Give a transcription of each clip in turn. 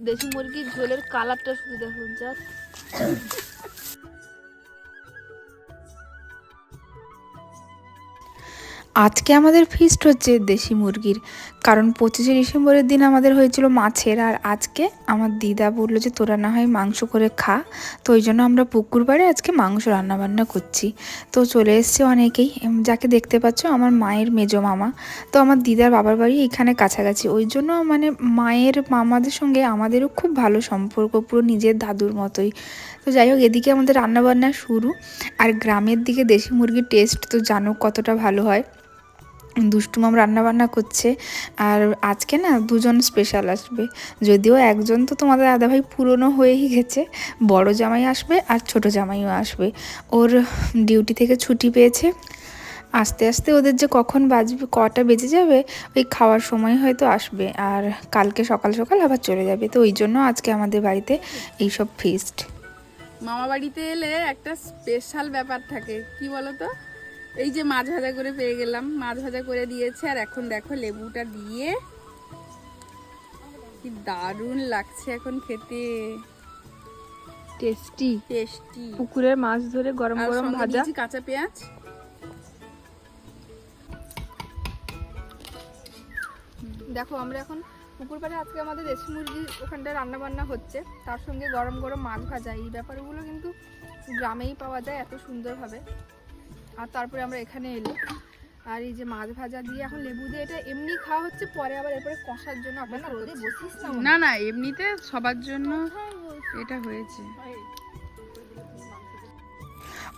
দেশি মুরগির ঝোলের কালারটা শুধু দেখুন জাস্ট আজকে আমাদের ফিস্ট হচ্ছে দেশি মুরগির। কারণ পঁচিশে ডিসেম্বরের দিন আমাদের হয়েছিল মাছের, আর আজকে আমার দিদা বলল যে তোরা না হয় মাংস করে খা। তো ওই জন্য আমরা পুকুর বাড়ি আজকে মাংস রান্নাবান্না করছি। তো চলে এসছে অনেকেই যাকে দেখতে পাচ্ছ আমার মায়ের মেজো মামা। তো আমার দিদার বাবার বাড়ি এখানে কাছাকাছি। ওই জন্য মানে মায়ের মামাদের সঙ্গে আমাদেরও খুব ভালো সম্পর্ক, পুরো নিজের দাদুর মতোই। তো যাই হোক, এদিকে আমাদের রান্নাবান্না শুরু। আর গ্রামের দিকে দেশি মুরগির টেস্ট তো জানো কতটা ভালো হয়। দুষ্টুমাম রান্না বান্না করছে। আর আজকে না দুজন স্পেশাল আসবে। যদিও একজন তো তোমাদের দাদাভাই পুরনো হয়েই গেছে, বড় জামাই আসবে আর ছোট জামাইও আসবে। ওর ডিউটি থেকে ছুটি পেয়েছে। আস্তে আস্তে ওদের যে কখন বাজবে, কটা বেজে যাবে, ওই খাওয়ার সময় হয়তো আসবে। আর কালকে সকাল সকাল আবার চলে যাবে। তো ওই জন্য আজকে আমাদের বাড়িতে এইসব ফিস্ট মামা বাড়িতে এলে একটা স্পেশাল ব্যাপার থাকে। কি বলতো? এই যে মাছ ভাজা করে পেয়ে গেলাম। মাছ ভাজা করে দিয়েছে আর এখন দেখো লেবুটা দিয়ে কি দারুণ লাগছে এখন খেতে। টেস্টি। টেস্টি। পুকুরের মাছ ধরে গরম গরম ভাজা। কাঁচা পেঁয়াজ। দেখো আমরা এখন পুকুর পাড়ে আজকে আমাদের দেশি মুরগি ওখানটায় রান্না বান্না হচ্ছে। তার সঙ্গে গরম গরম মাছ ভাজা। এই ব্যাপারগুলো কিন্তু গ্রামেই পাওয়া যায় এত সুন্দরভাবে। আর তারপরে আমরা এখানে এলো। আর এই যে মাছ ভাজা দিয়ে এখন লেবু দিয়ে এটা এমনি খাওয়া হচ্ছে পরে আবার এরপরে কষার জন্য আপনার রোদে বসিস না না এমনিতে সবার জন্য এটা হয়েছে।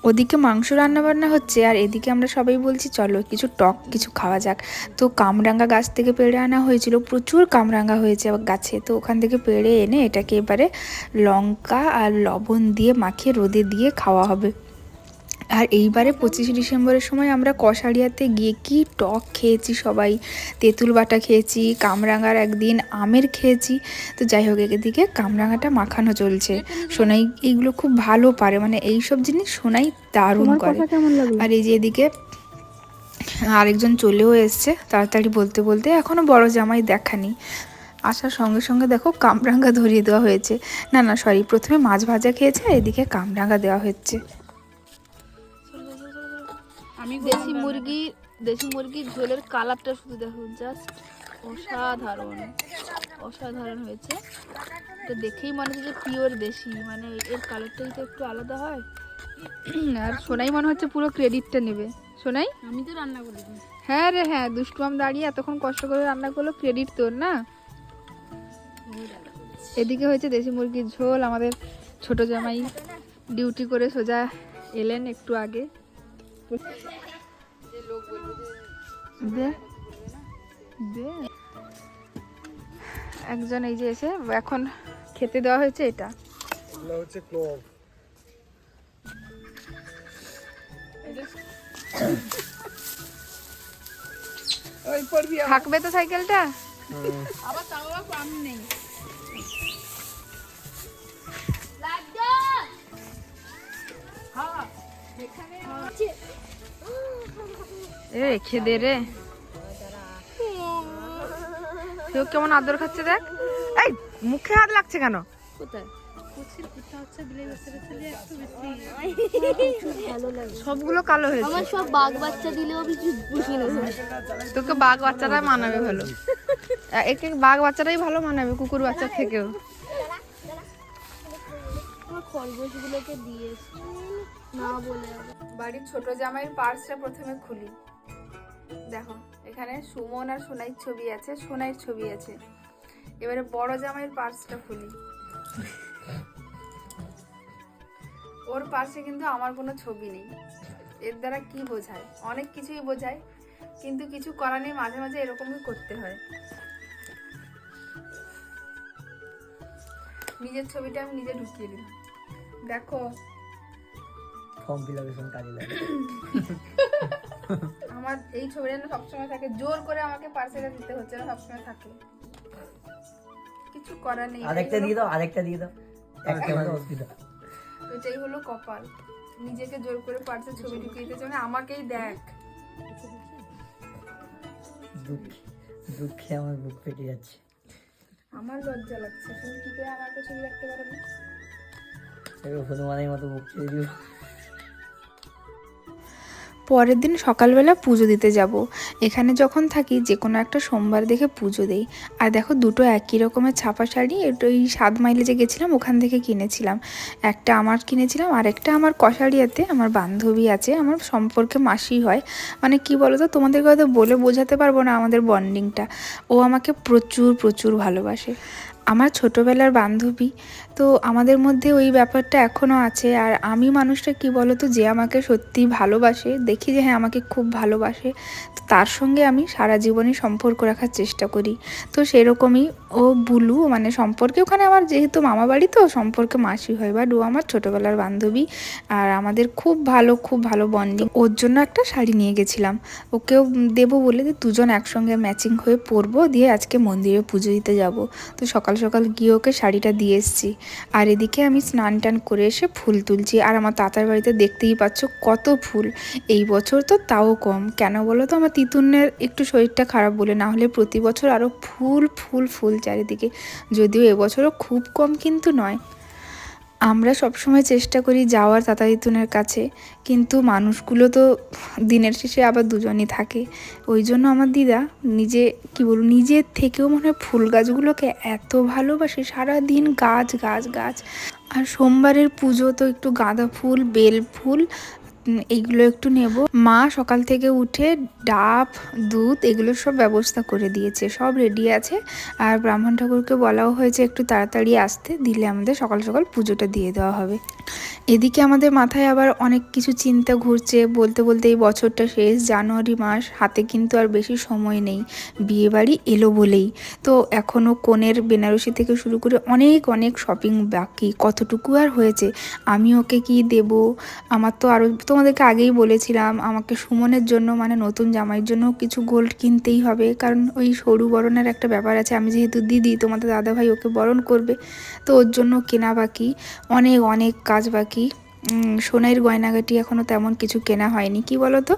ওদিকে মাংস রান্না বান্না হচ্ছে আর এদিকে আমরা সবাই বলছি চলো কিছু টক কিছু খাওয়া যাক। তো কামরাঙ্গা গাছ থেকে পেড়ে আনা হয়েছিল প্রচুর কামরাঙ্গা হয়েছে গাছে। তো ওখান থেকে পেড়ে এনে এটাকে এবারে লঙ্কা আর লবণ দিয়ে মাখিয়ে রোদে দিয়ে খাওয়া হবে। আর এইবারে পঁচিশে ডিসেম্বরের সময় আমরা কষারিয়াতে গিয়ে কি টক খেয়েছি সবাই। তেঁতুল বাটা খেয়েছি কামরাঙার একদিন আমের খেয়েছি। তো যাই হোক এদিকে কামরাঙাটা মাখানো চলছে। সোনাই এইগুলো খুব ভালো পারে মানে এই সব জিনিস সোনাই দারুণ করে। আর এই যে এদিকে আরেকজন চলেও এসছে তাড়াতাড়ি বলতে বলতে এখনও বড় জামাই দেখানি। আসার সঙ্গে সঙ্গে দেখো কামরাঙ্গা ধরিয়ে দেওয়া হয়েছে। না না সরি প্রথমে মাছ ভাজা খেয়েছে এদিকে কামরাঙ্গা দেওয়া হচ্ছে। আমি দেশি মুরগি দেশি মুরগির ঝোলের কালারটা শুধু দেখুন জাস্ট অসাধারণ অসাধারণ হয়েছে। তো দেখেই মনে হচ্ছে যে পিওর দেশি মানে এর কালারটাই তো একটু আলাদা হয়। আর সোনাই মনে হচ্ছে পুরো ক্রেডিটটা নেবে। সোনাই? আমি তো রান্না করি হ্যাঁ রে হ্যাঁ দুষ্টুমাম দাঁড়িয়ে এতক্ষণ কষ্ট করে রান্না করল ক্রেডিট তোর না? এদিকে হয়েছে দেশি মুরগির ঝোল আমাদের ছোট জামাই ডিউটি করে সোজা এলেন একটু আগে। দে। দে একজন এই যে এসে এখন খেতে দেওয়া হয়েছে এটা। হচ্ছে ক্লোভ ওই পড়বি থাকবে তো সাইকেলটা? আবার তাও পাম নেই। রেখে দে রে। কেউ কেমন আদর খাচ্ছে দেখ। এই মুখে হাত লাগছে কেন? সবগুলো কালো হয়েছে। আমার সব বাঘ বাচ্চা দিলেও আমি বুঝি না। তোকে বাঘ বাচ্চাটাই মানাবে ভালো। এ- একে বাঘ বাচ্চাটাই ভালো মানাবে কুকুর বাচ্চার থেকেও। খরগোশগুলোকে দিয়েছে না বলে বাড়ির ছোট জামাইয়ের পার্সটা প্রথমে খুলি। দেখো, এখানে সুমন আর সোনাইয়ের ছবি আছে, সোনাইয়ের ছবি আছে। এবারে বড় জামাইয়ের পার্সটা খুলি। ওর পার্সে কিন্তু আমার কোনো ছবি নেই। এর দ্বারা কি বোঝায়? অনেক কিছুই বোঝায়, কিন্তু কিছু করার নেই, মাঝে মাঝে এরকমই করতে হয়। নিজের ছবিটা আমি নিজে ঢুকিয়ে দিলাম। দেখো কাজে লাগে। আমার এই ছবিটা না সবসময় থাকে জোর করে আমাকে পার্সেলে দিতে হচ্ছে না সবসময় থাকে। কিছু করার নেই। আরেকটা দিয়ে দাও আরেকটা দিয়ে দাও। একটা মানে অসুবিধা এটাই হলো কপাল। নিজেকে জোর করে পার্সে ছবি ঢুকিয়ে দিতে মানে আমাকেই দেখ। দুঃখ দুঃখে আমার বুক ফেটে যাচ্ছে। আমার লজ্জা লাগছে। তুমি কি করে আমার একটা ছবি রাখতে পারো না এবার হনুমানের মতো মুখ ছেড়ে দিব পরের দিন সকালবেলা পুজো দিতে যাব। এখানে যখন থাকি যে কোনো একটা সোমবার দেখে পুজো দেই। আর দেখো দুটো একই রকমের ছাপা শাড়ি ওই সাত মাইলে যে গেছিলাম ওখান থেকে কিনেছিলাম। একটা আমার কিনেছিলাম আর একটা আমার কষারিয়াতে আমার বান্ধবী আছে, আমার সম্পর্কে মাসি হয়। মানে কি বলো তো তোমাদেরকে হয়তো বলে বোঝাতে পারব না আমাদের বন্ডিংটা ও আমাকে প্রচুর প্রচুর ভালোবাসে। আমার ছোটোবেলার বান্ধবী, তো আমাদের মধ্যে ওই ব্যাপারটা এখনও আছে। আর আমি মানুষটা কি বলো তো যে আমাকে সত্যি ভালোবাসে, দেখি যে হ্যাঁ আমাকে খুব ভালোবাসে, তো তার সঙ্গে আমি সারা জীবনই সম্পর্ক রাখার চেষ্টা করি। তো সেরকমই ও বুলু মানে সম্পর্কে ওখানে আমার যেহেতু মামা বাড়ি, তো সম্পর্কে মাসি হয় বা ও আমার ছোটোবেলার বান্ধবী। আর আমাদের খুব ভালো খুব ভালো বন্ডিং ওর জন্য একটা শাড়ি নিয়ে গেছিলাম। ওকেও দেবো বলে যে, দুজন একসঙ্গে ম্যাচিং হয়ে পরবো, দিয়ে আজকে মন্দিরে পুজো দিতে যাব। তো সকাল সকাল সকাল গিয়ে ওকে শাড়িটা দিয়ে এসেছি। আর এদিকে আমি স্নান টান করে এসে ফুল তুলছি। আর আমার তাতার বাড়িতে দেখতেই পাচ্ছ কত ফুল। এই বছর তো তাও কম। কেন বলো তো? আমার তিতুনের একটু শরীরটা খারাপ বলে না হলে প্রতি বছর আরও ফুল ফুল ফুল চারিদিকে। যদিও এবছরও খুব কম কিন্তু নয়। আমরা সবসময় চেষ্টা করি যাওয়ার তাতা তিতুনের কাছে, কিন্তু মানুষগুলো তো দিনের শেষে আবার দুজনই থাকে। ওই জন্য আমার দিদা নিজে, কি বলব নিজের থেকেও মনে হয় ফুল গাছগুলোকে এত ভালোবাসে, সারাদিন গাছ গাছ গাছ। আর সোমবারের পুজো তো একটু গাঁদা ফুল, বেল ফুল এইগুলো একটু নেব। মা সকাল থেকে উঠে ডাব, দুধ এগুলো সব ব্যবস্থা করে দিয়েছে। সব রেডি আছে। আর ব্রাহ্মণ ঠাকুরকে বলাও হয়েছে একটু তাড়াতাড়ি আসতে, দিলে আমাদের সকাল সকাল পুজোটা দিয়ে দেওয়া হবে। এদিকে আমাদের মাথায় আবার অনেক কিছু চিন্তা ঘুরছে। বলতে বলতে এই বছরটা শেষ, জানুয়ারি মাস, হাতে কিন্তু আর বেশি সময় নেই। বিয়েবাড়ি এলো বলেই। তো এখনও কনের বেনারসি থেকে শুরু করে অনেক অনেক শপিং বাকি। কতটুকু আর হয়েছে? আমি ওকে কি দেব? আমার তো আরও তোমাদেরকে আগেই বলেছিলাম, আমাকে সুমনের জন্য মানে নতুন জামাইয়ের জন্য কিছু গোল্ড কিনতেই হবে। কারণ ওই সরু বরণের একটা ব্যাপার আছে, আমি যেহেতু দিদি, তোমাদের দাদাভাই ওকে বরণ করবে, তো ওর জন্য কেনা বাকি, অনেক অনেক কাজ বাকি। সোনার গয়নাগাটি এখনও তেমন কিছু কেনা হয়নি। কি বলো তো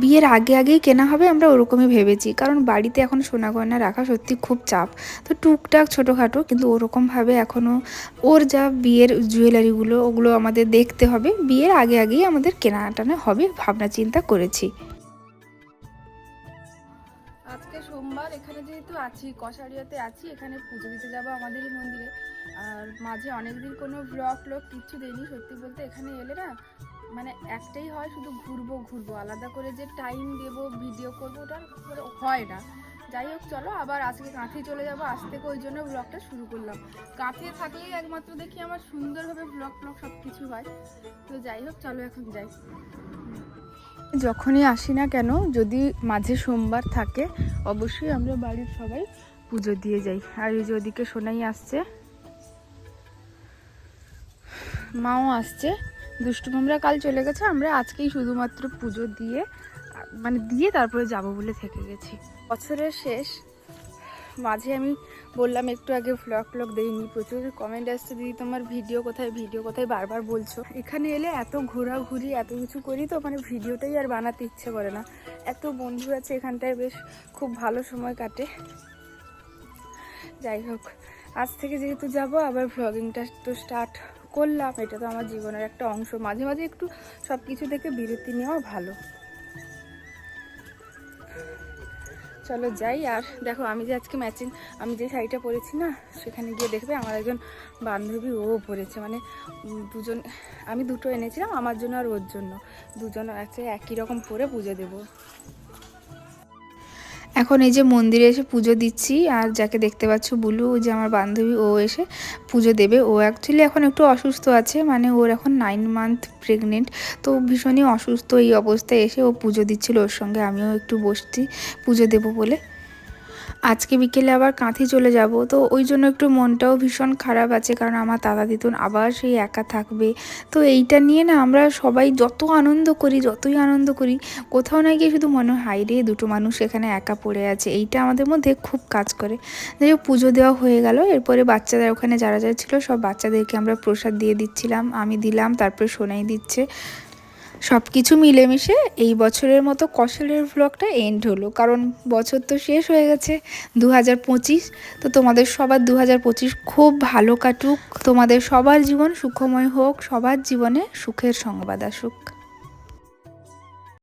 বিয়ের আগে আগেই কেনা হবে আমরা ওরকমই ভেবেছি। কারণ বাড়িতে এখন সোনা গয়না রাখা সত্যি খুব চাপ। তো টুকটাক ছোটোখাটো, কিন্তু ওরকমভাবে এখনও ওর যা বিয়ের জুয়েলারিগুলো, ওগুলো আমাদের দেখতে হবে। বিয়ের আগে আগেই আমাদের কেনা টানা হবে ভাবনা চিন্তা করেছি। সোমবার এখানে যেহেতু আছি কষারিয়াতে আছি, এখানে পুজো দিতে যাব আমাদেরই মন্দিরে। আর মাঝে অনেকদিন কোনো ব্লগ লোক কিচ্ছু দেয়নি সত্যি বলতে এখানে এলে না মানে একটাই হয় শুধু ঘুরবো ঘুরবো। আলাদা করে যে টাইম দেবো ভিডিও করব, ওটা হয় না। যাই হোক, চলো, আবার আজকে কাঁথি চলে যাব। আজ থেকে ওই জন্য ব্লগটা শুরু করলাম। কাঁথি থাকলেই একমাত্র দেখি আমার সুন্দরভাবে ব্লগ ব্লগ সব কিছু হয়। তো যাই হোক, চলো এখন যাই। যখনই আসি না কেন, যদি মাঝে সোমবার থাকে, অবশ্যই আমরা বাড়ির সবাই পুজো দিয়ে যাই। আর এই যে ওদিকে সোনাই আসছে। মাও আসছে। দুষ্টু মামরা কাল চলে গেছে। আমরা আজকেই শুধুমাত্র পুজো দিয়ে মানে দিয়ে তারপরে যাব বলে থেকে গেছি। বছরের শেষ। মাঝে আমি বললাম, একটু আগে ভ্লগ ফ্লগ দেইনি, প্রচুর কমেন্ট আসছে, দিদি, তোমার ভিডিও কোথায়? ভিডিও কোথায়? বারবার বলছো। এখানে এলে এত ঘোরাঘুরি, এত কিছু করি তো মানে ভিডিওটাই আর বানাতে ইচ্ছে করে না। এত বন্ধু আছে এখানটায়, বেশ খুব ভালো সময় কাটে। যাই হোক, আজ থেকে যেহেতু যাব, আবার ভ্লগিংটা তো স্টার্ট করলাম। এটা তো আমার জীবনের একটা অংশ। মাঝে মাঝে একটু সব কিছু থেকে বিরতি নেওয়া ভালো। চলো যাই। আর দেখো, আমি যে আজকে ম্যাচিং আমি যে শাড়িটা পরেছি না, সেখানে গিয়ে দেখবে আমার একজন বান্ধবী, ও পরেছে। মানে দুজন, আমি দুটো এনেছিলাম, আমার জন্য আর ওর জন্য। দুজন আছে, একই রকম পরে পুজো দেবো। এখন এই যে মন্দিরে এসে পুজো দিচ্ছি, আর যাকে দেখতে পাচ্ছ বুলু যে আমার বান্ধবী, ও এসে পুজো দেবে। ও অ্যাকচুয়ালি এখন একটু অসুস্থ আছে মানে ওর এখন নাইন মান্থ প্রেগনেন্ট তো ভীষণই অসুস্থ এই অবস্থায় এসে ও পুজো দিচ্ছিল ওর সঙ্গে, আমিও একটু বসছি পুজো দেবো বলে। আজকে বিকেলে আবার কাঁথি চলে যাব, তো ওই জন্য একটু মনটাও ভীষণ খারাপ আছে, কারণ আমার দাদা দিতুন আবার সেই একা থাকবে। তো এইটা নিয়ে না আমরা সবাই যত আনন্দ করি, যতই আনন্দ করি, কোথাও না গিয়ে শুধু মনে হয় রে, দুটো মানুষ এখানে একা পড়ে আছে। এইটা আমাদের মধ্যে খুব কাজ করে। যাই হোক, পুজো দেওয়া হয়ে গেল, এরপরে বাচ্চাদের ওখানে যারা যারা ছিল, সব বাচ্চাদেরকে আমরা প্রসাদ দিয়ে দিচ্ছিলাম, আমি দিলাম, তারপরে সোনাই দিচ্ছে। সব কিছু মিলেমিশে এই বছরের মতো কশলের ব্লগটা এন্ড হলো। কারণ বছর তো শেষ হয়ে গেছে দু হাজার পঁচিশ, তো তোমাদের সবার দু হাজার পঁচিশ খুব ভালো কাটুক। তোমাদের সবার জীবন সুখময় হোক, সবার জীবনে সুখের সংবাদ আসুক।